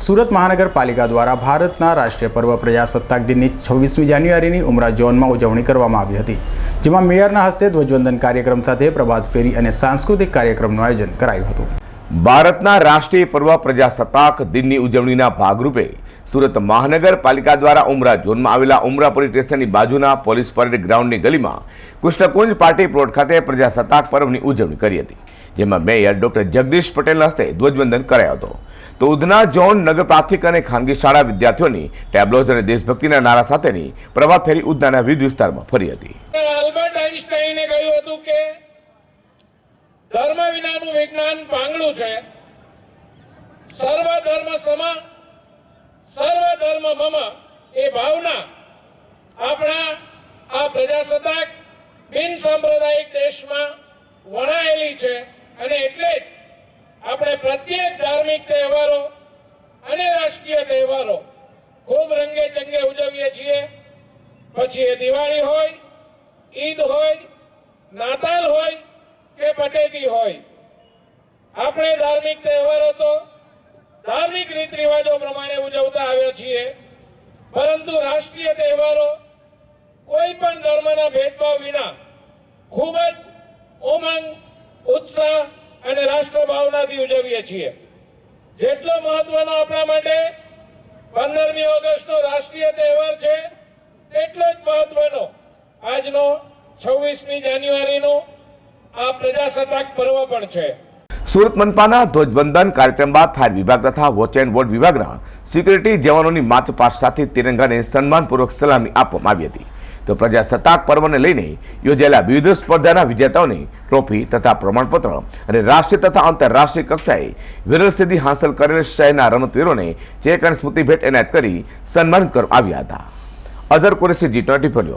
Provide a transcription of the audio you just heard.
સુરત મહાનગરપાલિકા દ્વારા ભારતના રાષ્ટ્રીય પર્વ પ્રજાસત્તાક દિનની છવ્વીસમી જાન્યુઆરીની ઉમરા ઝોનમાં ઉજવણી કરવામાં આવી હતી, જેમાં મેયરના હસ્તે ધ્વજવંદન કાર્યક્રમ સાથે પ્રભાત ફેરી અને સાંસ્કૃતિક કાર્યક્રમનું આયોજન કરાયું હતું. ભારતના રાષ્ટ્રીય પર્વ પ્રજાસત્તાક દિનની ઉજવણીના ભાગરૂપે સુરત મહાનગરપાલિકા દ્વારા ઉમરા ઝોનમાં આવેલા ઉમરા પોલીસ સ્ટેશનની બાજુના પોલીસ પરેડ ગ્રાઉન્ડની ગલીમાં કૃષ્ણકુંજ પાર્ટી પ્લોટ ખાતે પ્રજાસત્તાક પર્વની ઉજવણી કરી હતી. જેમાં મેયર ડોક્ટર જગદીશ પટેલના હસ્તે ધ્વજવંદન કરાયો હતો. તો ઉધના ઝોન નગર પ્રાથમિક અને ખાનગી શાળા વિદ્યાર્થીઓની ટેબ્લોઝ અને દેશભક્તિના નારા સાથેની પ્રભાત ફેરી ઉધનાના વિવિધ વિસ્તારમાં ફરી હતી. આલ્બર્ટ કહ્યું હતું કે ધર્મ વિનાનું વિજ્ઞાન પાંગળું છે. સર્વ ધર્મ સમા, સર્વ ધર્મ મમ એ ભાવના આપણા આ પ્રજાસત્તાક બિન સાંપ્રદાયિક દેશમાં વણાયેલી છે. અને એટલે જ આપણે પ્રત્યેક ધાર્મિક તહેવારો અને રાષ્ટ્રીય તહેવારો ખૂબ રંગે ચંગે ઉજવીએ છીએ. પછી એ દિવાળી હોય, ઈદ હોય, નાતાલ હોય કે પટેટી હોય. આપણે ધાર્મિક તહેવારો તો ધાર્મિક રીત રિવાજો પ્રમાણે ઉજવતા આવ્યા છીએ. પરંતુ રાષ્ટ્રીય તહેવારો કોઈ પણ ધર્મના ભેદભાવ વિના ખૂબ જ ઉમંગ ઉત્સાહ અને રાષ્ટ્રભાવનાથી ઉજવીએ છીએ. જેટલો મહત્વનો આપણા માટે પંદરમી ઓગસ્ટનો રાષ્ટ્રીય તહેવાર છે, તેટલો જ મહત્વનો આજનો છવ્વીસમી જાન્યુઆરીનો આ પ્રજાસત્તાક પર્વ પણ છે. સુરત મનપાના ધ્વજવંદન કાર્યક્રમ બાદ ફાયર વિભાગ તથા વોચ એન્ડ વોર્ડ વિભાગના સિક્યુરિટી જવાનોની માર્ચ પાસ્ટ સાથે તિરંગાને સન્માનપૂર્વક સલામી આપવામાં આવી હતી. તો પ્રજાસત્તાક પર્વને લઈને યોજાયેલા વિવિધ સ્પર્ધાના વિજેતાઓને ટ્રોફી તથા પ્રમાણપત્ર અને રાષ્ટ્રીય તથા આંતરરાષ્ટ્રીય કક્ષાએ વિરલસિદ્ધિ હાંસલ કરેલ શહેરના રમતવીરોને ચેક અને સ્મૃતિ ભેટ એનાયત કરી સન્માનિત કરવામાં આવ્યા હતા. Azhar Qureshi G twenty